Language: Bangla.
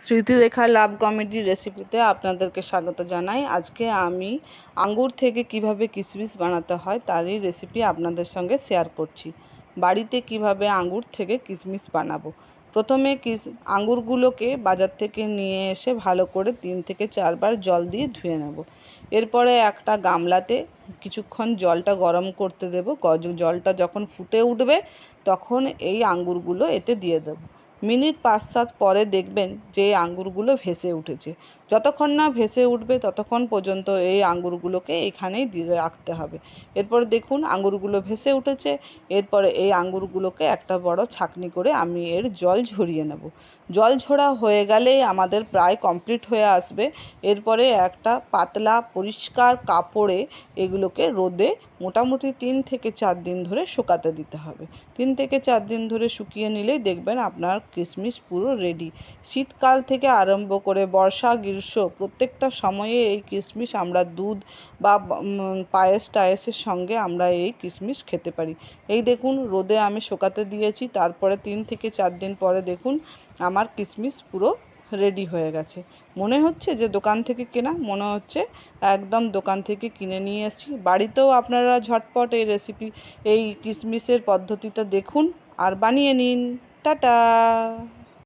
স্মৃতিরেখা লাভ কমেডির রেসিপিতে আপনাদেরকে স্বাগত জানাই। আজকে আমি আঙ্গুর থেকে কীভাবে কিশমিশ বানাতে হয় তারই রেসিপি আপনাদের সঙ্গে শেয়ার করছি। বাড়িতে কীভাবে আঙ্গুর থেকে কিশমিশ বানাবো? প্রথমে কিস আঙ্গুরগুলোকে বাজার থেকে নিয়ে এসে ভালো করে তিন থেকে চারবার জল দিয়ে ধুয়ে নেব। এরপরে একটা গামলাতে কিছুক্ষণ জলটা গরম করতে দেব। জলটা যখন ফুটে উঠবে তখন এই আঙ্গুরগুলো এতে দিয়ে দেবো। মিনিট পাঁচ সাত পরে দেখবেন যে এই আঙুরগুলো ভেসে উঠেছে। যতক্ষণ না ভেসে উঠবে ততক্ষণ পর্যন্ত এই আঙুরগুলোকে এখানেই দিয়ে রাখতে হবে। এরপর দেখুন আঙুরগুলো ভেসে উঠেছে। এরপরে এই আঙুরগুলোকে একটা বড় ছাঁকনি করে আমি এর জল ঝরিয়ে নেব। জল ঝরা হয়ে গেলেই আমাদের প্রায় কমপ্লিট হয়ে আসবে। এরপরে একটা পাতলা পরিষ্কার কাপড়ে এগুলোকে রোদে মোটামুটি তিন থেকে চার দিন ধরে শুকাতে দিতে হবে। তিন থেকে চার দিন ধরে শুকিয়ে নিলেই দেখবেন আপনার কিশমিশ পুরো রেডি শীতকাল থেকে আরম্ভ করে বর্ষা, গ্রীষ্ম প্রত্যেকটা সময়ে এই কিশমিশ আমরা দুধ বা পায়েস, টায়েসের সঙ্গে আমরা এই কিশমিশ খেতে পারি। এই দেখুন রোদে আমি শুকাতে দিয়েছি, তারপরে তিন থেকে চার দিন পরে দেখুন আমার কিশমিশ পুরো রেডি হয়ে গেছে। মনে হচ্ছে যে দোকান থেকে কেনা, মনে হচ্ছে একদম দোকান থেকে কিনে নিয়ে এসেছি। বাড়িতেও আপনারা ঝটপট এই রেসিপি এই কিশমিশের পদ্ধতিটা দেখুন আর বানিয়ে নিন। টাটা!